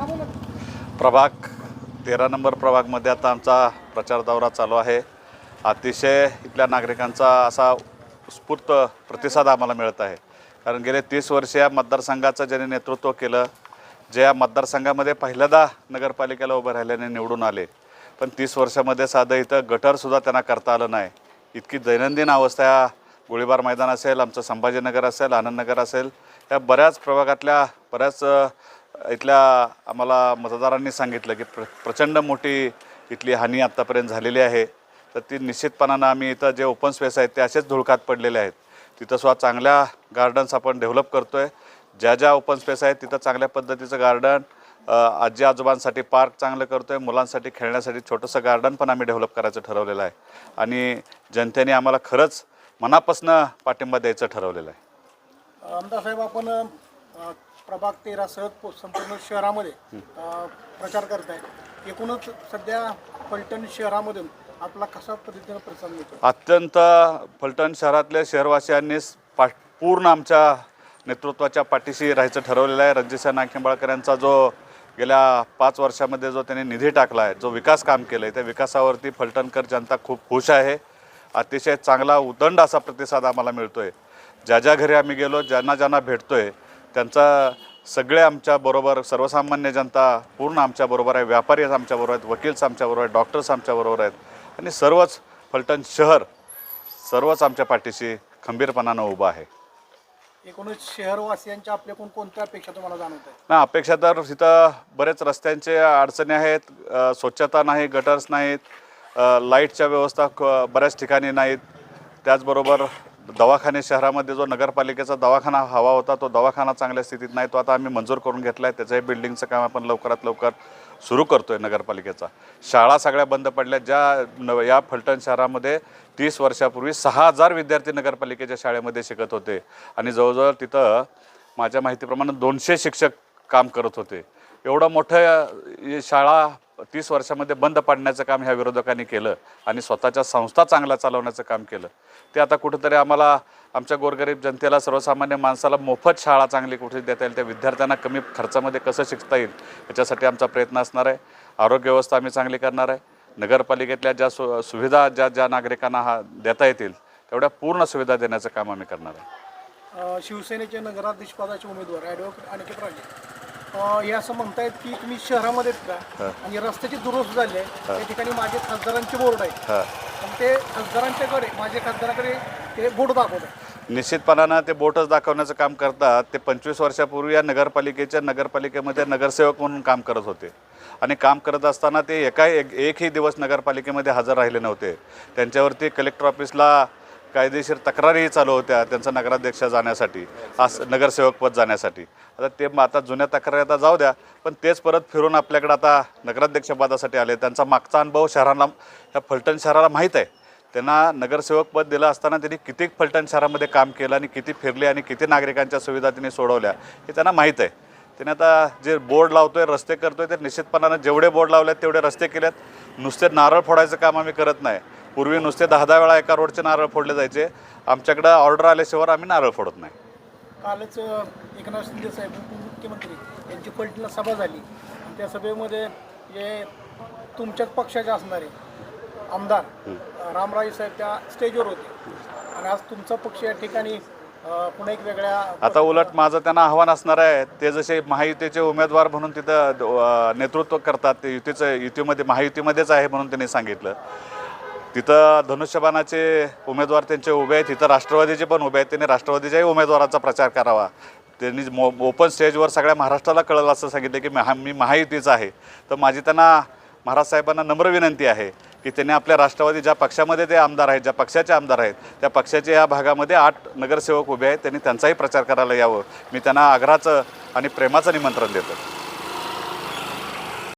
प्रभाग तेरा नंबर प्रभागमध्ये आता आमचा प्रचार दौरा चालू आहे. अतिशय इथल्या नागरिकांचा असा उत्स्फूर्त प्रतिसाद आम्हाला मिळत आहे. कारण गेले तीस वर्ष या मतदारसंघाचं ज्यांनी नेतृत्व केलं जे या मतदारसंघामध्ये पहिल्यांदा नगरपालिकेला उभं राहिल्याने निवडून आले. पण तीस वर्षामध्ये साधं इथं गटरसुद्धा त्यांना करता आलं नाही. इतकी दैनंदिन अवस्था या गोळीबार मैदान असेल आमचं संभाजीनगर असेल आनंदनगर असेल या बऱ्याच प्रभागातल्या बऱ्याच इथल्या आम्हाला मतदारांनी सांगितलं की प्र प्रचंड मोठी इथली हानी आत्तापर्यंत झालेली आहे. तर ती निश्चितपणानं आम्ही इथं जे ओपन स्पेस आहेत ते असेच धुळकात पडलेले आहेत. तिथं सुद्धा चांगल्या गार्डन्स आपण डेव्हलप करतो आहे ज्या ज्या ओपन स्पेस आहेत तिथं चांगल्या पद्धतीचं गार्डन आजी आजोबांसाठी पार्क चांगलं करतो आहे मुलांसाठी खेळण्यासाठी छोटंसं गार्डन पण आम्ही डेव्हलप करायचं ठरवलेलं आहे. आणि जनतेने आम्हाला खरंच मनापासून पाठिंबा द्यायचं ठरवलेलं आहे. आमदार साहेब आपण प्रभाग तेरा सह संपूर्ण शहरामध्ये प्रचार करत आहे एकूणच सध्या फलटण शहरामधून आपला कशा पद्धतीनं प्रतिसाद मिळतो अत्यंत फलटण शहरातल्या शहरवासियांनी पा पूर्ण आमच्या नेतृत्वाच्या पाठीशी राहायचं ठरवलेलं आहे. रणजितसिंह नाकेंबाळकर यांचा जो गेल्या पाच वर्षामध्ये जो त्यांनी निधी टाकला आहे जो विकास काम केलं आहे त्या विकासावरती फलटणकर जनता खूप खुश आहे. अतिशय चांगला उदंड असा प्रतिसाद आम्हाला मिळतो आहे ज्या ज्या घरी आम्ही गेलो ज्यांना ज्यांना भेटतो आहे त्यांचा सगळे आमच्याबरोबर सर्वसामान्य जनता पूर्ण आमच्याबरोबर आहे व्यापारी आमच्याबरोबर आहेत वकील्स आमच्याबरोबर आहेत डॉक्टर्स आमच्याबरोबर आहेत आणि सर्वच फलटण शहर सर्वच आमच्या पाठीशी खंबीरपणानं उभं आहे. एकूणच शहरवासियांच्या आपल्याकडून कोणत्या अपेक्षा तुम्हाला जाणवत आहे ना अपेक्षा तर इथं बरेच रस्त्यांचे अडचणी आहेत अ, स्वच्छता नाही गटर्स नाहीत अ, लाईटच्या व्यवस्था क- बऱ्याच ठिकाणी नाहीत. त्याचबरोबर दवाखाने शहरामध्ये जो नगरपालिकेचा दवाखाना हवा होता तो दवाखाना चांगल्या स्थितीत नाही. तो आता आम्ही मंजूर करून घेतला आहे त्याचंही बिल्डिंगचं काम आपण लवकरात लवकर सुरू करतो आहे नगरपालिकेचा. शाळा सगळ्या बंद पडल्या ज्या न या फलटण शहरामध्ये तीस वर्षापूर्वी सहा हजार विद्यार्थी नगरपालिकेच्या शाळेमध्ये शिकत होते. आणि जवळजवळ तिथं माझ्या माहितीप्रमाणे दोनशे शिक्षक काम करत होते. एवढं मोठं शाळा तीस वर्षामध्ये बंद पाडण्याचं काम ह्या विरोधकांनी केलं आणि स्वतःच्या संस्था चांगल्या चालवण्याचं काम केलं. ते आता कुठंतरी आम्हाला आमच्या गोरगरीब जनतेला सर्वसामान्य माणसाला मोफत शाळा चांगली कुठे देता येईल त्या विद्यार्थ्यांना कमी खर्चामध्ये कसं शिकता येईल याच्यासाठी आमचा प्रयत्न असणार आहे. आरोग्य व्यवस्था आम्ही चांगली करणार आहे. नगरपालिकेतल्या ज्या सु सुविधा ज्या ज्या नागरिकांना हा देता येतील तेवढ्या पूर्ण सुविधा देण्याचं काम आम्ही करणार आहे. शिवसेनेचे नगराध्यक्षपदाचे उमेदवार ॲडव्होकेट अनिकेत राजे अ, हे असं म्हणतायत की तुम्ही शहरामध्येच का आणि रस्त्याची दुरुस्त झाली आहे त्या ठिकाणी माझे खासदारांचे बोर्ड आहे हां. आणि ते खासदारांच्याकडे माझ्या खासदाराकडे ते बोर्ड दाखवत आहे निश्चितपणानं ते बोटच दाखवण्याचं काम करतात. ते पंचवीस वर्षापूर्वी या नगरपालिकेच्या नगरपालिकेमध्ये नगरसेवक म्हणून काम करत होते. आणि काम करत असताना ते एका एक एकही दिवस नगरपालिकेमध्ये हजर राहिले नव्हते. त्यांच्यावरती कलेक्टर ऑफिसला कायदेशीर तक्रारीही चालू होत्या त्यांचं नगराध्यक्ष जाण्यासाठी आज नगरसेवकपद जाण्यासाठी. आता ते मग आता जुन्या तक्रारी आता जाऊ द्या पण तेच परत फिरून आपल्याकडे आता नगराध्यक्षपदासाठी आले. त्यांचा मागचा अनुभव शहराला ह्या फलटण शहराला माहीत आहे. त्यांना नगरसेवक पद दिलं असताना त्यांनी किती फलटण शहरामध्ये काम केलं आणि किती फिरले आणि किती नागरिकांच्या सुविधा त्यांनी सोडवल्या हे त्यांना माहीत आहे. त्याने आता जे बोर्ड लावतोय रस्ते करतोय ते निश्चितपणानं जेवढे बोर्ड लावलेत तेवढे रस्ते केलेत. नुसते नारळ फोडायचं काम आम्ही करत नाही. पूर्वी नुसते दहा दहा वेळा एका रोडचे नारळ फोडले जायचे. आमच्याकडं ऑर्डर आल्याशिवाय आम्ही नारळ फोडत नाही. कालच एकनाथ शिंदे साहेब उपमुख्यमंत्री यांची फलटणला सभा झाली. त्या सभेमध्ये जे तुमच्याच पक्षाचे असणारे आमदार रामराजे साहेब त्या स्टेजवर होते. आणि आज तुमचा पक्ष या ठिकाणी पुन्हा एक वेगळ्या आता उलट माझं त्यांना आव्हान असणार आहे ते जसे महायुतीचे उमेदवार म्हणून तिथं नेतृत्व करतात ते युतीचं युतीमध्ये महायुतीमध्येच आहे म्हणून त्यांनी सांगितलं. तिथं धनुष्यबाणाचे उमेदवार त्यांचे उभे आहेत. तिथं राष्ट्रवादीचे पण उभे आहेत. त्यांनी राष्ट्रवादीच्याही उमेदवाराचा प्रचार करावा. त्यांनी मो ओपन स्टेजवर सगळ्या महाराष्ट्राला कळलं असं सांगितलं की महा मी महायुतीचा आहे. तर माझी त्यांना महाराज साहेबांना नम्र विनंती आहे की त्यांनी आपल्या राष्ट्रवादी ज्या पक्षामध्ये ते आमदार आहेत ज्या पक्षाचे आमदार आहेत त्या पक्षाचे या भागामध्ये आठ नगरसेवक उभे आहेत. त्यांनी त्यांचाही प्रचार करायला यावं. मी त्यांना आग्रहाचं आणि प्रेमाचं निमंत्रण देतो.